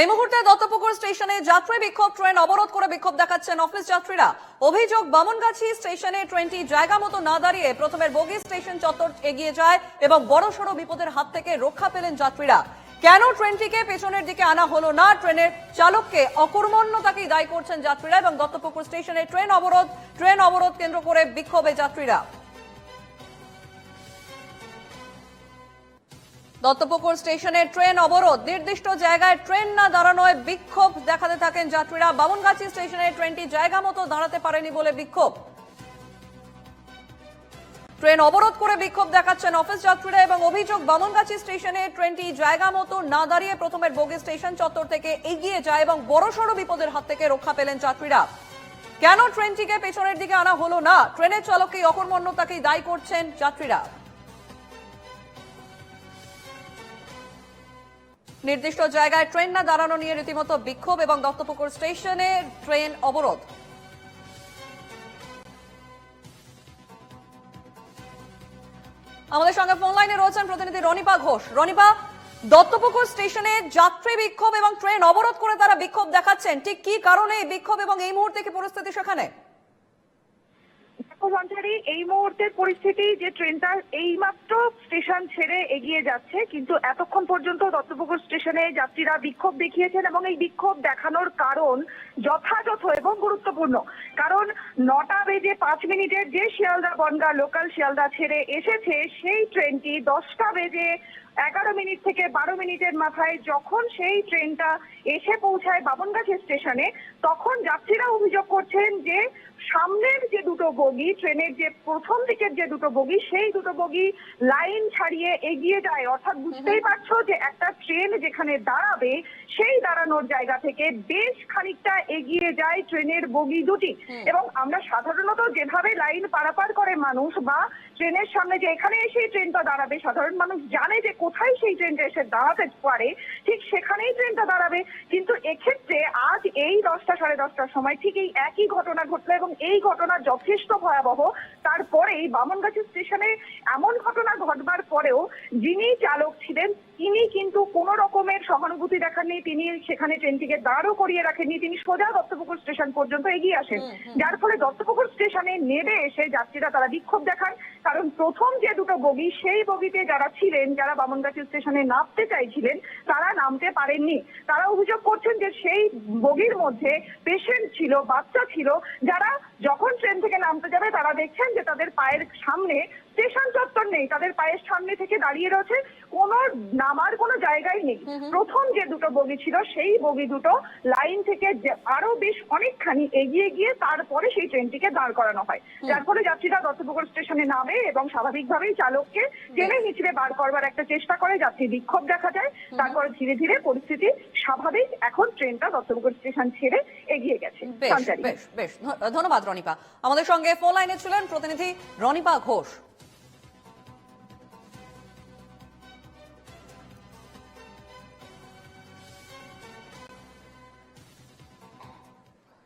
এই মুহূর্তে দত্তপুকুর স্টেশনে যাত্রী বিক্ষোভ, ট্রেন অবরোধ করে বিক্ষোভ দেখাচ্ছেন অফিস যাত্রীরা। অভিযোগ, বামনগাছি স্টেশনে ট্রেনটি জায়গা মতো না দাঁড়িয়ে প্রথমের বগি স্টেশন চত্বর এগিয়ে যায় এবং বড়সড় বিপদের হাত থেকে রক্ষা পেলেন যাত্রীরা। কেন ট্রেনটিকে পেছনের দিকে আনা হলো না? ট্রেনের চালককে অকর্মণ্যতাকেই দায়ী করছেন যাত্রীরা এবং দত্তপুকুর স্টেশনে ট্রেন অবরোধ ট্রেন অবরোধ কেন্দ্র করে বিক্ষোভে যাত্রীরা। দত্তপুকুর স্টেশনে ট্রেন অবরোধ। নির্দিষ্ট জায়গায় ট্রেন না দাঁড়ানোয় বিক্ষোভ দেখাতে থাকেন যাত্রীরা। বামনগাছি স্টেশনে ট্রেনটি জায়গা মতো দাঁড়াতে পারেনি বলে বিক্ষোভ। ট্রেন অবরোধ করে বিক্ষোভ দেখাচ্ছেন অফিস যাত্রীরা এবং অভিযোগ, বামনগাছি স্টেশনে ট্রেনটি জায়গা মতো না দাঁড়িয়ে প্রথমের বগি স্টেশন চত্বর থেকে এগিয়ে যায় এবং বড়সড় বিপদের হাত থেকে রক্ষা পেলেন যাত্রীরা। কেন ট্রেনটিকে পেছনের দিকে আনা হলো না? ট্রেনের চালককে অকর্মণ্যতাকেই দায়ী করছেন যাত্রীরা। নির্দিষ্ট জায়গায় ট্রেন না দাঁড়ানো নিয়ে রীতিমতো বিক্ষোভ এবং দত্তপুকুর স্টেশনে ট্রেন অবরোধ। আমাদের সঙ্গে ফোন লাইনে রয়েছেন প্রতিনিধি রনিপা ঘোষ। রনিপা, দত্তপুকুর স্টেশনে যাত্রী বিক্ষোভ এবং ট্রেন অবরোধ করে তারা বিক্ষোভ দেখাচ্ছেন। ঠিক কি কারণে এই বিক্ষোভ এবং এই মুহূর্তে কি পরিস্থিতি সেখানে? সঞ্চারী এই মুহূর্তের পরিস্থিতি যে ট্রেনটা এইমাত্র স্টেশন ছেড়ে এগিয়ে যাচ্ছে, কিন্তু এতক্ষণ পর্যন্ত দত্তপুকুর স্টেশনে যাত্রীরা বিক্ষোভ দেখিয়েছেন এবং এই বিক্ষোভ দেখানোর কারণ যথাযথ এবং গুরুত্বপূর্ণ। কারণ নটা বেজে পাঁচ মিনিটের যে শিয়ালদা বনগা লোকাল শিয়ালদা ছেড়ে এসেছে, সেই ট্রেনটি দশটা বেজে এগারো মিনিট থেকে বারো মিনিটের মাথায় যখন সেই ট্রেনটা এসে পৌঁছায় বাবনগাছি স্টেশনে, তখন যাত্রীরা অভিযোগ করছেন যে সামনের যে দুটো বগি ট্রেনের যে প্রথম দিকের যে দুটো বগি সেই দুটো বগি লাইন ছাড়িয়ে এগিয়ে যায়। অর্থাৎ বুঝতেই পারছ যে একটা ট্রেন যেখানে দাঁড়াবে সেই দাঁড়ানোর জায়গা থেকে বেশ খানিকটা এগিয়ে যায় ট্রেনের বগি দুটি। এবং আমরা সাধারণত যেভাবে লাইন পারাপার করে মানুষ বা ট্রেনের সামনে যে এখানে এসে ট্রেনটা দাঁড়াবে সাধারণ মানুষ জানে যে কোথায় সেই ট্রেনটা এসে দাঁড়াতে পারে ঠিক সেখানেই ট্রেনটা দাঁড়াবে। কিন্তু এক্ষেত্রে আজ এই দশটা সাড়ে দশটার সময় ঠিক এই একই ঘটনা ঘটলো এবং এই ঘটনা যথেষ্ট ভয়াবহ তারপরেই বামনগাছি স্টেশনে এমন ঘটনা ঘটবার পরেও যিনি চালক ছিলেন তিনি কিন্তু কোন রকমের সহানুভূতি দেখাননি তিনি সেখানে ট্রেনটিকে দাঁড়ও করিয়ে রাখেননি তিনি সোজা দত্তপুকুর স্টেশন পর্যন্ত এগিয়ে আসেন। যার ফলে দত্তপুকুর স্টেশনে নেমে এসে যাত্রীরা তারা বিক্ষোভ দেখান কারণ প্রথম যে দুটো বগি সেই বগিতে যারা ছিলেন যারা বামনগাছি স্টেশনে নামতে চাইছিলেন তারা নামতে পারেননি। তারা অভিযোগ করছেন যে সেই বগির মধ্যে পেশেন্ট ছিল বাচ্চা ছিল যারা যখন ট্রেন থেকে নামতে যাবে তারা দেখছেন যে তাদের পায়ের সামনে স্টেশন চত্বর নেই তাদের পায়ের সামনে থেকে দাঁড়িয়ে রয়েছে। কোনো নামার কোনো জায়গায় নেই। প্রথম যে দুটো বগি ছিল সেই বগি দুটো লাইন থেকে আরও বেশ অনেকখানি এগিয়ে গিয়ে তারপরে সেই ট্রেনটিকে দাঁড় করানো হয়। যার ফলে যাত্রীরা দত্তপুকুর স্টেশনে নামে এবং স্বাভাবিকভাবেই চালককে টেনে নিচড়ে বার করবার একটা চেষ্টা করে যাত্রী বিক্ষোভ দেখা যায়। তারপরে ধীরে ধীরে পরিস্থিতি স্বাভাবিক। এখন ট্রেনটা দত্তপুকুর স্টেশন ছেড়ে এগিয়ে গেছে। বেশ ধন্যবাদ রনিপা। আমাদের সঙ্গে ফোন লাইনে ছিলেন প্রতিনিধি রনিপা ঘোষ।